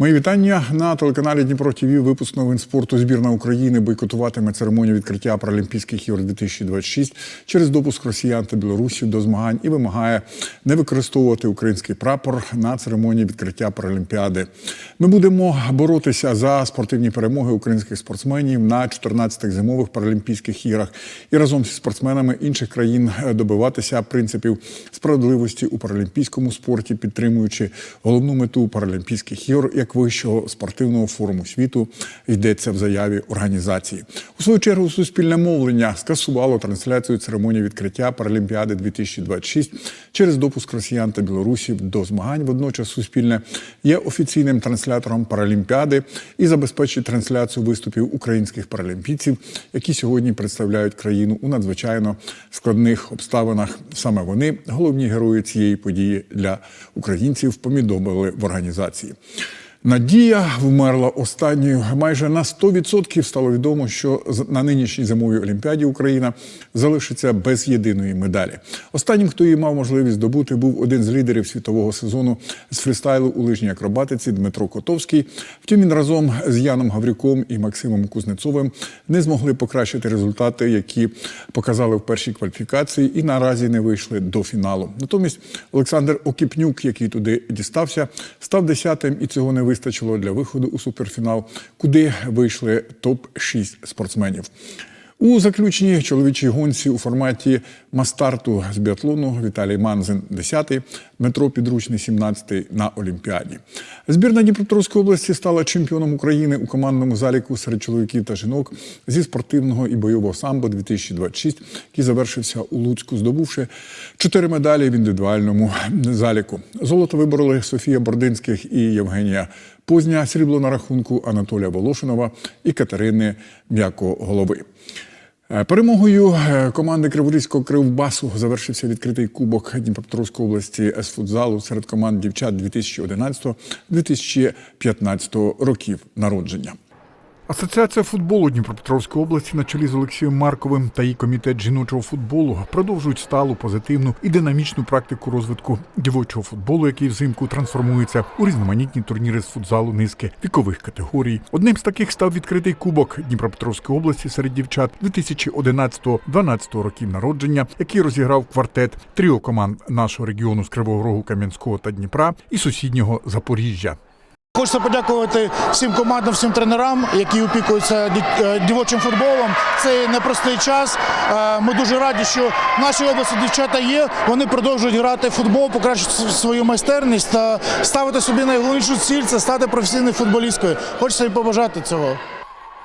Мої вітання на телеканалі Дніпро ТВ. Випуск новин спорту. Збірна України бойкотуватиме церемонію відкриття Паралімпійських ігор 2026 через допуск росіян та білорусів до змагань і вимагає не використовувати український прапор на церемонії відкриття Паралімпіади. Ми будемо боротися за спортивні перемоги українських спортсменів на 14-х зимових паралімпійських іграх і разом зі спортсменами інших країн добиватися принципів справедливості у паралімпійському спорті, підтримуючи головну мету Паралімпійських ігор як вищого спортивного форуму світу йдеться в заяві організації. У свою чергу суспільне мовлення скасувало трансляцію церемонії відкриття Паралімпіади 2026 через допуск росіян та білорусів до змагань. Водночас суспільне є офіційним транслятором Паралімпіади і забезпечить трансляцію виступів українських паралімпійців, які сьогодні представляють країну у надзвичайно складних обставинах. Саме вони головні герої цієї події для українців. Помідомили в організації. Надія вмерла останньою. Майже на 100% стало відомо, що на нинішній зимовій олімпіаді Україна залишиться без єдиної медалі. Останнім, хто її мав можливість здобути, був один з лідерів світового сезону з фрістайлу у лижній акробатиці Дмитро Котовський. Втім, він разом з Яном Гаврюком і Максимом Кузнецовим не змогли покращити результати, які показали в першій кваліфікації, і наразі не вийшли до фіналу. Натомість Олександр Окіпнюк, який туди дістався, став десятим і цього не вистачило для виходу у суперфінал, куди вийшли топ-6 спортсменів. У заключній чоловічій гонці у форматі мастарту з біатлону Віталій Манзин 10-й, Дмитро Підручний 17-й на Олімпіаді. Збірна Дніпропетровської області стала чемпіоном України у командному заліку серед чоловіків та жінок зі спортивного і бойового самбо 2026, який завершився у Луцьку, здобувши чотири медалі в індивідуальному заліку. Золото вибороли Софія Бординських і Євгенія Позня, срібло на рахунку Анатолія Волошинова і Катерини М'якоголови. Перемогою команди Криворізького кривбасу завершився відкритий кубок Дніпропетровської області з футзалу серед команд дівчат 2011-2015 років народження. Асоціація футболу Дніпропетровської області на чолі з Олексієм Марковим та її комітет жіночого футболу продовжують сталу, позитивну і динамічну практику розвитку дівочого футболу, який взимку трансформується у різноманітні турніри з футзалу низки вікових категорій. Одним з таких став відкритий кубок Дніпропетровської області серед дівчат 2011-2012 років народження, який розіграв квартет тріо команд нашого регіону з Кривого Рогу, Кам'янського та Дніпра і сусіднього Запоріжжя. Хочеться подякувати всім командам, всім тренерам, які опікуються дівочим футболом. Це непростий час. Ми дуже раді, що в нашій області дівчата є. Вони продовжують грати в футбол, покращити свою майстерність та ставити собі найголовнішу ціль це стати професійною футболісткою. Хочеться їм побажати цього.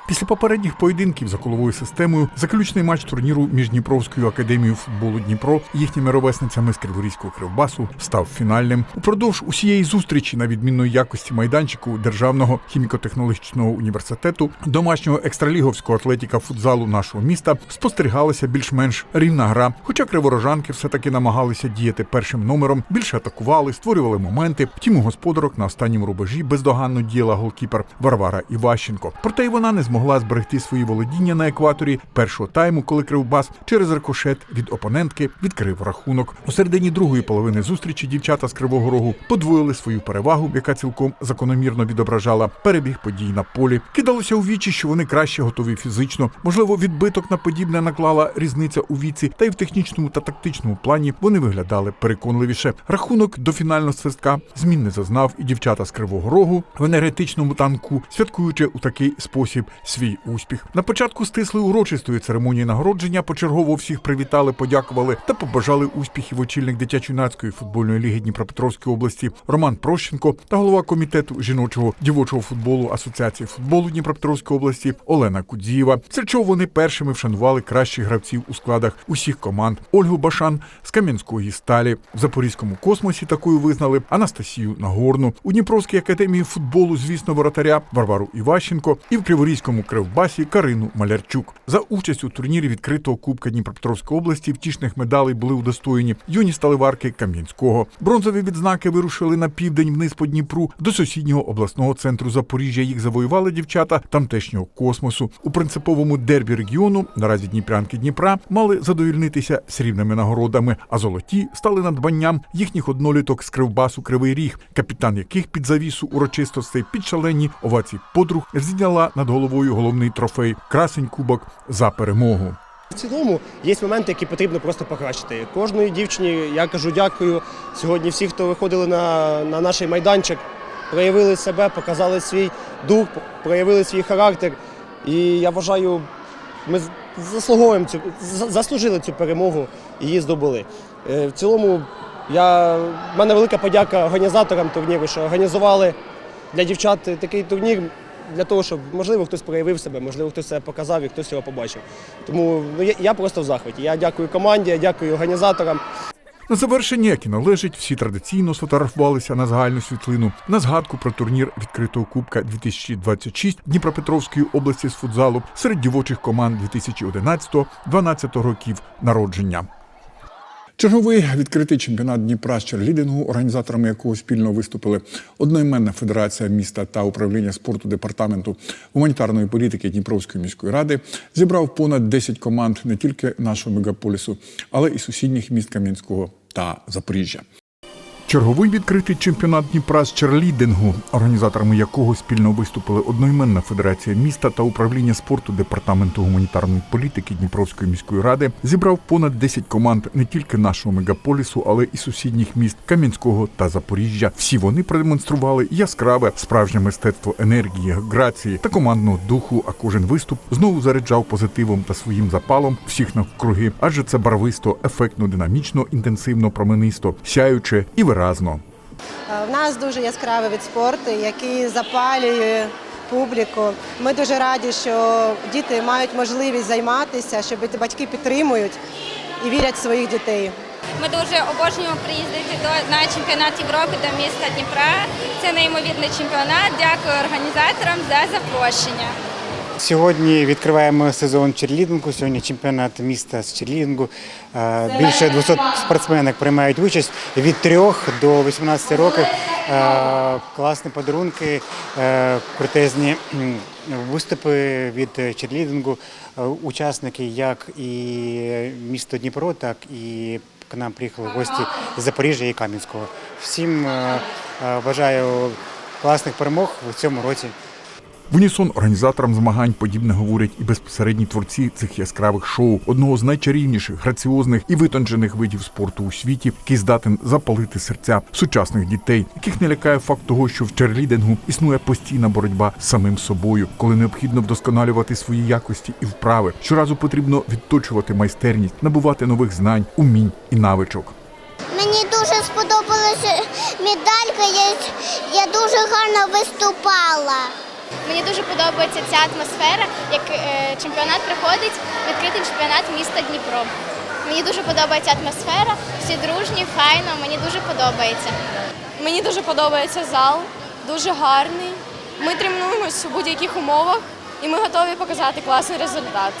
Після попередніх поєдинків за коловою системою заключний матч турніру між Дніпровською академією футболу Дніпро і їхніми ровесницями з Криворізького кривбасу став фінальним. Упродовж усієї зустрічі на відмінної якості майданчику Державного хіміко-технологічного університету домашнього екстраліговського атлетіка футзалу нашого міста спостерігалася більш-менш рівна гра. Хоча криворожанки все-таки намагалися діяти першим номером, більше атакували, створювали моменти. Втім, у господарок на останньому рубежі бездоганно діяла голкіпер Варвара Іващенко. Проте й вона не змогла зберегти свої володіння на екваторі першого тайму, коли Кривбас через рикошет від опонентки відкрив рахунок. У середині другої половини зустрічі дівчата з Кривого Рогу подвоїли свою перевагу, яка цілком закономірно відображала перебіг подій на полі. Кидалося у вічі, що вони краще готові фізично. Можливо, відбиток на подібне наклала різниця у віці, та й в технічному та тактичному плані вони виглядали переконливіше. Рахунок до фінального свистка змін не зазнав, і дівчата з Кривого Рогу в енергетичному танку, святкуючи у такий спосіб свій успіх. На початку стислої урочистої церемонії нагородження почергово всіх привітали, подякували та побажали успіхів очільник дитячо-юнацької футбольної ліги Дніпропетровської області Роман Прощенко та голова комітету жіночого дівочого футболу Асоціації футболу Дніпропетровської області Олена Кудзієва. Серед чого вони першими вшанували кращих гравців у складах усіх команд Ольгу Башан з Кам'янської сталі в Запорізькому космосі. Такою визнали Анастасію Нагорну у Дніпровській академії футболу, звісно, воротаря Варвару Іващенко і в Криворізькому першому кривбасі Карину Малярчук. За участь у турнірі відкритого Кубка Дніпропетровської області втішних медалей були удостоєні юні сталеварки Кам'янського. Бронзові відзнаки вирушили на південь вниз по Дніпру до сусіднього обласного центру Запоріжжя. Їх завоювали дівчата тамтешнього космосу. У принциповому дербі регіону наразі Дніпрянки Дніпра мали задовільнитися срібними нагородами, а золоті стали надбанням їхніх одноліток з Кривбасу Кривий Ріг, капітан яких під завісу урочистостей під шалені овації подруг зняла над головою головний трофей красень кубок за перемогу. В цілому є моменти, які потрібно просто покращити. Кожної дівчині я кажу дякую. Сьогодні всі, хто виходили на, на наш майданчик, проявили себе, показали свій дух, проявили свій характер. І я вважаю, ми заслуговуємо цю заслужили цю перемогу і її здобули. Е, В цілому, я, в мене велика подяка організаторам турніру, що організували для дівчат такий турнір. Для того, щоб можливо хтось проявив себе, можливо, хтось себе показав і хтось його побачив. Тому ну, я, я просто в захваті. Я дякую команді, я дякую організаторам. На завершення, як і належить, всі традиційно сфотографувалися на загальну світлину на згадку про турнір відкритого кубка 2026 Дніпропетровської області з футзалу серед дівочих команд 2011-12 років народження. Черговий відкритий чемпіонат Дніпра з черлідингу, організаторами якого спільно виступили одноіменна федерація міста та управління спорту департаменту гуманітарної політики Дніпровської міської ради, зібрав понад 10 команд не тільки нашого мегаполісу, але і сусідніх міст Кам'янського та Запоріжжя. Черговий відкритий чемпіонат Дніпра з черлідингу, організаторами якого спільно виступили одноіменна федерація міста та управління спорту департаменту гуманітарної політики Дніпровської міської ради, зібрав понад 10 команд не тільки нашого мегаполісу, але і сусідніх міст Кам'янського та Запоріжжя. Всі вони продемонстрували яскраве справжнє мистецтво енергії, грації та командного духу. А кожен виступ знову заряджав позитивом та своїм запалом всіх навкруги, адже це барвисто, ефектно, динамічно, інтенсивно, променисто, сяюче і виразно. Е, В нас дуже яскравий від спорту, який запалює публіку. Ми дуже раді, що діти мають можливість займатися, що батьки підтримують і вірять в своїх дітей. Ми дуже обожнюємо приїздити до на чемпіонат Європи до міста Дніпра. Це неймовірний чемпіонат. Дякую організаторам за запрошення. Сьогодні відкриваємо сезон черлідингу. Сьогодні чемпіонат міста з черлідингу. Е, Більше 200 спортсменок приймають участь від 3 до 18 років. Е, Класні подарунки, е, крутезні виступи від черлідингу. Учасники як і місто Дніпро, так і к нам приїхали гості з Запоріжжя і Кам'янського. Всім бажаю класних перемог в цьому році. В унісон організаторам змагань подібне говорять і безпосередні творці цих яскравих шоу, одного з найчарівніших, граціозних і витончених видів спорту у світі, який здатен запалити серця сучасних дітей, яких не лякає факт того, що в черлідингу існує постійна боротьба з самим собою, коли необхідно вдосконалювати свої якості і вправи. Щоразу потрібно відточувати майстерність, набувати нових знань, умінь і навичок. Мені дуже сподобалася медалька. Я, я дуже гарно виступала. Мені дуже подобається ця атмосфера, як е, чемпіонат приходить, відкритий чемпіонат міста Дніпро. Мені дуже подобається атмосфера, всі дружні, файно, мені дуже подобається. Мені дуже подобається зал, дуже гарний. Ми тренуємось у будь-яких умовах і ми готові показати класний результат.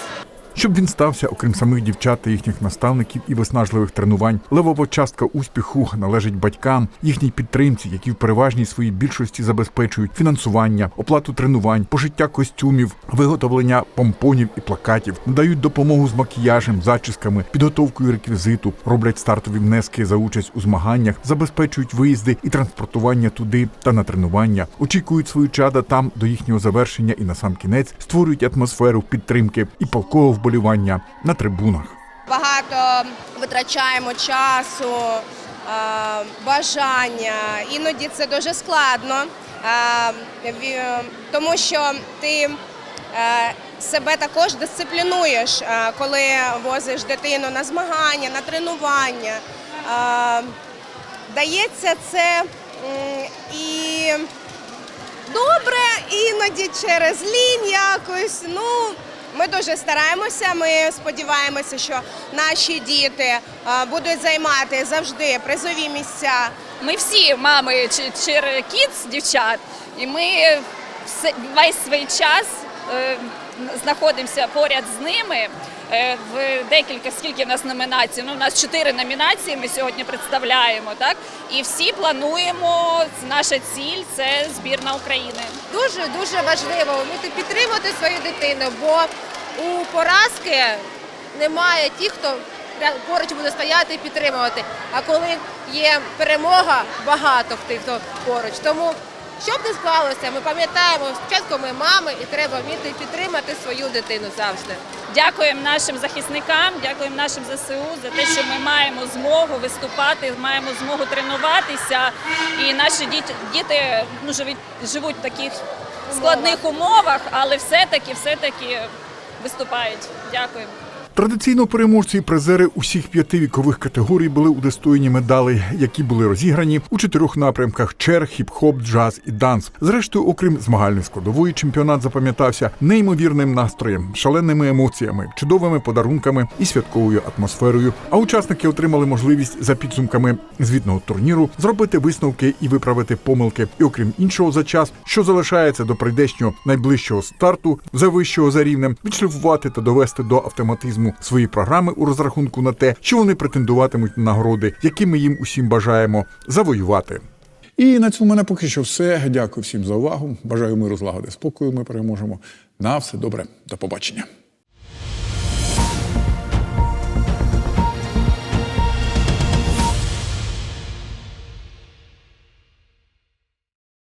Щоб він стався, окрім самих дівчат та їхніх наставників і виснажливих тренувань, левова частка успіху належить батькам, їхній підтримці, які в переважній своїй більшості забезпечують фінансування, оплату тренувань, пошиття костюмів, виготовлення помпонів і плакатів, надають допомогу з макіяжем, зачісками, підготовкою реквізиту, роблять стартові внески за участь у змаганнях, забезпечують виїзди і транспортування туди та на тренування, очікують свою чада там до їхнього завершення і на сам кінець створюють атмосферу підтримки. І полкового вболівання на трибунах. багато витрачаємо часу, е, бажання. Іноді це дуже складно, е, тому що ти е, себе також дисциплінуєш, коли возиш дитину на змагання, на тренування. Дається це і добре, іноді через лінь якось. Ну, ми дуже стараємося. Ми сподіваємося, що наші діти е, будуть займати завжди призові місця. Ми всі мами чи чер кіц дівчат, і ми все, весь свій час е, знаходимося поряд з ними. е, В декілька скільки в нас номінацій? Ну, у нас чотири номінації. Ми сьогодні представляємо, так і всі плануємо. Наша ціль це збірна України. Дуже дуже важливо вміти підтримувати свою дитину, бо у поразки немає тих, хто поруч буде стояти і підтримувати. А коли є перемога, багато тих, хто поруч. Тому щоб не склалося, ми пам'ятаємо, спочатку ми мами, і треба вміти підтримати свою дитину завжди. Дякуємо нашим захисникам, дякуємо нашим ЗСУ за те, що ми маємо змогу виступати, маємо змогу тренуватися. І наші діти, діти ну, живуть, в таких складних умовах, але все-таки, все-таки виступають. Дякуємо. Традиційно переможці і призери усіх п'яти вікових категорій були удостоєні медалей, які були розіграні у чотирьох напрямках: чер, хіп-хоп, джаз і данс. Зрештою, окрім змагальної складової, чемпіонат запам'ятався неймовірним настроєм, шаленими емоціями, чудовими подарунками і святковою атмосферою. А учасники отримали можливість за підсумками звітного турніру зробити висновки і виправити помилки. І окрім іншого, за час, що залишається до прийдешнього найближчого старту, за вищого за рівнем, відшліфувати та довести до автоматизму свої програми у розрахунку на те, що вони претендуватимуть на нагороди, які ми їм усім бажаємо завоювати. І на цьому мене поки що все. Дякую всім за увагу. Бажаю миру, злагоди, спокою. Ми переможемо. На все добре. До побачення.